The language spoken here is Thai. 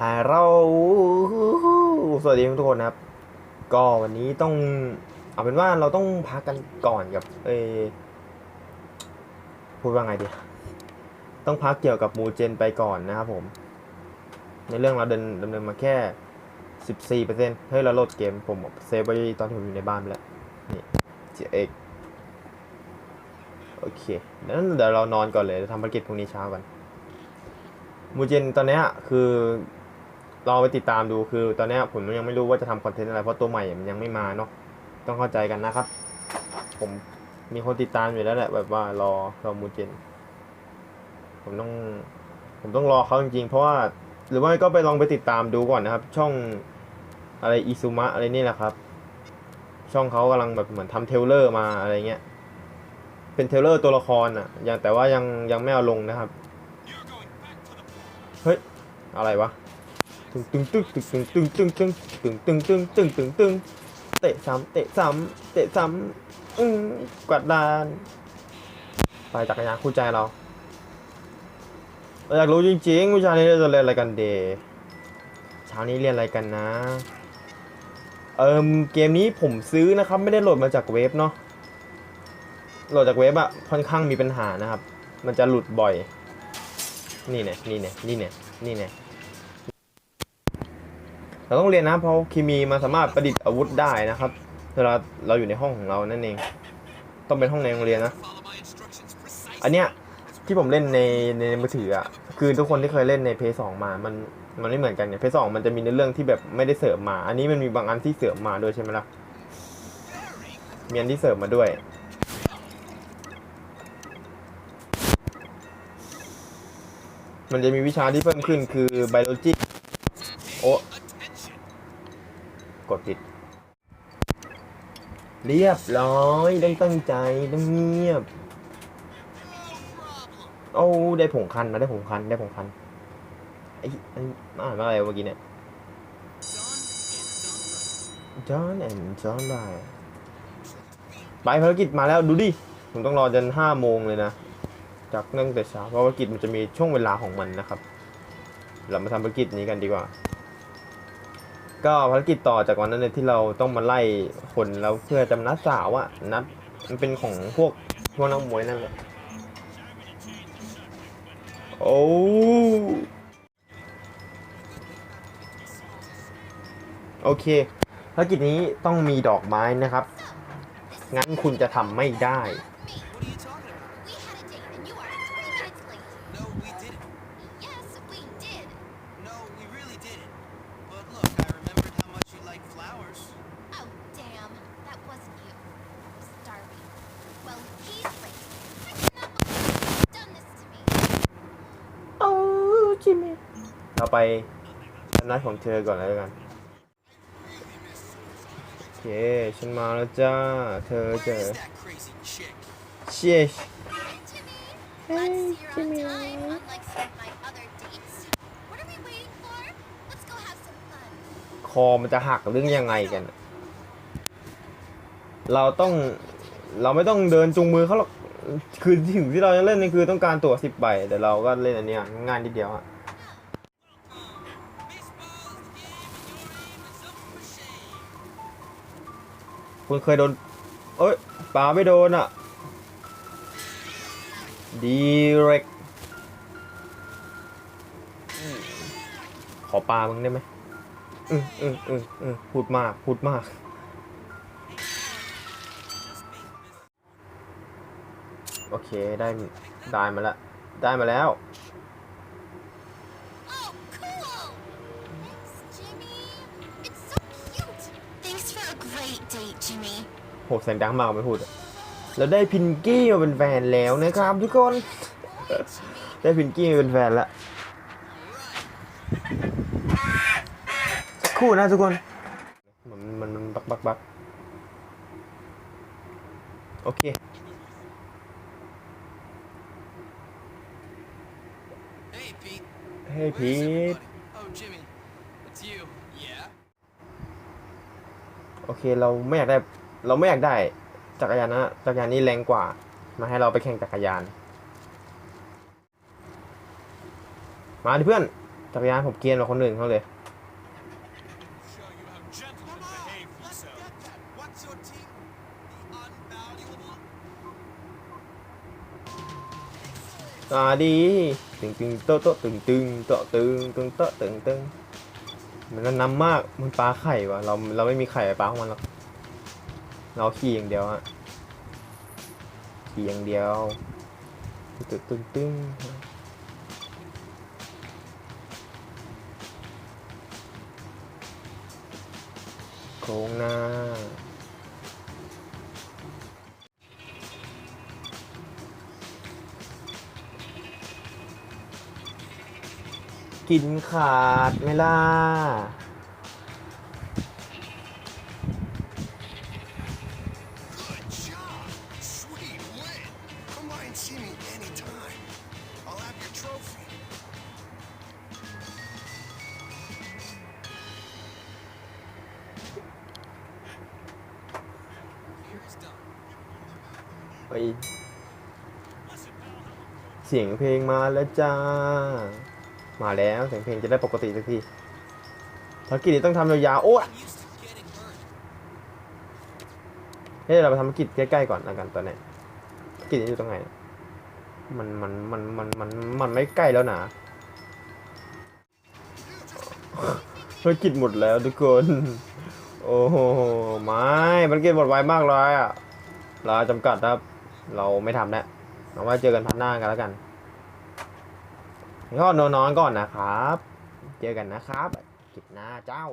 ฮัลโหลสวัสดีทุกคนนะครับ ก็วันนี้ต้อง เอาเป็นว่าเราต้องพักกันก่อนกับเอพูดว่าไงดี ต้องพักเกี่ยวกับมูเจนไปก่อนนะครับผม ในเรื่องเราเดินดำเนินมาแค่สิบสี่เปอร์เซ็นต์เฮ้ย เราโหลดเกม ผมเซฟไว้ตอนที่ผมอยู่ในบ้านไปแล้ว นี่เจเอกโอเคนั้นเดี๋ยวเรานอนก่อนเลยทำภารกิจพรุ่งนี้เช้ากันมูเจนตอนนี้คือ ลองไปติดตามดูคือตอนนี้ผมยังไม่รู้ว่าจะทำคอนเทนต์อะไรเพราะตัวใหม่มันยังไม่มาเนาะต้องเข้าใจกันนะครับ ผมมีคนติดตามอยู่แล้วแหละแบบว่ารอรอมูเจนผมต้องผมต้องรอเขาจริงๆ เพราะว่าหรือว่าก็ไปลองไปติดตามดูก่อนนะครับ ช่องอะไรอิซุมะอะไรนี่แหละครับ ช่องเขากำลังแบบเหมือนทำเทเลอร์มาอะไรเงี้ยเป็นเทเลอร์ตัวละครอะยังแต่ว่ายังยังไม่เอาลงนะครับ เฮ้ย อะไรวะ ตึงตึงตึงตึงตึงตึงตึงตึงตึงตึงตึงตึงตึงเตะซ้ำเตะซ้ำเตะซ้ำอืมกวาดลาน ไปจักรยานคู่ใจเราเราอยากรู้จริงๆวิชานี้เราจะเรียนอะไรกันเดย์เช้านี้เรียนอะไรกันนะ เอิมเกมนี้ผมซื้อนะครับ ไม่ได้โหลดมาจากเว็บเนาะโหลดจากเว็บอะค่อนข้างมีปัญหานะครับ มันจะหลุดบ่อย นี่เนี่ยนี่เนี่ยนี่เนี่ยนี่เนี่ย เราต้องเรียนนะเพราะเคมีมันสามารถประดิษฐ์อาวุธได้นะครับเวลาเราอยู่ในห้องของเรานั่นเอง ต้องเป็นห้องในโรงเรียนนะ อันเนี้ยที่ผมเล่นในในมือถืออะคือทุกคนที่เคยเล่นในเพย์สองมามันมันไม่เหมือนกันเนี่ยเพย์สองมันจะมีในเรื่องที่แบบไม่ได้เสริมมา อันนี้มันมีบางอันที่เสริมมาด้วยใช่ไหมล่ะมีอันที่เสริมมาด้วยมันจะมีวิชาที่เพิ่มขึ้นคือไบโอจิโอ กดผิด เรียบร้อยต้องตั้งใจต้องเงียบ โอ้ได้ผงคันนะได้ผงคันได้ผงคันไอ้ไอ้อ่านว่าอะไรเมื่อกี้เนี่ยจอห์นแอนจอห์นได้ไปภารกิจมาแล้วดูดิ ผมต้องรอจนห้าโมงเลยนะ จากนั่งแต่เช้าเพราะภารกิจมันจะมีช่วงเวลาของมันนะครับ เรามาทำภารกิจนี้กันดีกว่า ก็ภารกิจต่อจากวันนั้นเลยที่เราต้องมาไล่คนแล้วเพื่อจำนัดสาวอะนัดมันเป็นของพวกพวกนักมวยนั่นแหละโอ้โอเคภารกิจนี้ต้องมีดอกไม้นะครับ งั้นคุณจะทำไม่ได้ เราไปทำนัดของเธอก่อนเลยแล้วกันโอเคฉันมาแล้วจ้า เธอ Where เจอ is that crazy chick? เชีย Hey, Jimmy. Glad to see you're on time, unlike some of my other dates. What are we waiting for? Let's go have some fun. คอมันจะหักเรื่องยังไงกัน เราต้องเราไม่ต้องเดินจูงมือเขาหรอก คือถึงที่เราจะเล่นนี่คือต้องการตั๋วสิบใบ แต่เราก็เล่นอันเนี้ยง่ายนิดเดียวอะ คุณเคยโดน เอ้ยปาไม่โดนอะดีเร็กขอปลามึงได้ไหมอืออืออืออือพูดมาก พูดมาก โอเค ได้ ได้มาแล้ว ได้มาแล้ว โหเสียงดังมากไม่พูดอะเราได้พินกี้มาเป็นแฟนแล้วนะครับทุกคน ได้พินกี้มาเป็นแฟนแล้วสักครู่นะทุกคนมันมันมันบักบักบักโอเค Hey, Pete. เฮ้ย Where พี is ท everybody? Oh, Jimmy. It's you. Yeah? โอเคเราไม่อยากได้ เราไม่อยากได้จักรยานนะจักรยานนี้แรงกว่า มาให้เราไปแข่งจักรยาน มาดิเพื่อนจักรยานผมเกียนกว่าคนอื่นเขาเลยตาดีตึงตึงโต๊ะโต๊ะตึงตึงโต๊ะตึงตึงโต๊ะตึงตึง มันน้ำมากมันปลาไข่วะเราเราไม่มีไข่ปลาของมันหรอกเราขี่อย่างเดียวฮะขี่อย่างเดียวตึงตึงตึงโค้งหน้า กินขาดไม่ล่ะไปเสียงเพลงมาแล้วจ้า มาแล้วเสียงเพลงจะได้ปกติสักทีภารกิจนี้ต้องทำยาวๆโอ้ยเฮ้ยเราไปทำภารกิจใกล้ๆก่อนแล้วกันตอนนี้ภารกิจนี้อยู่ตรงไหนมันมันมันมันมันมันไม่ใกล้แล้วนะภารกิจหมดแล้วทุกคน โอ้โหไม่ภารกิจหมดไวมากเลยอะเราจำกัดครับ เราไม่ทำแล้วเอาไว้เจอกันพัดหน้ากันแล้วกัน ก็นอนๆก่อนนะครับ เจอกันนะครับคลิปหน้าเจ้า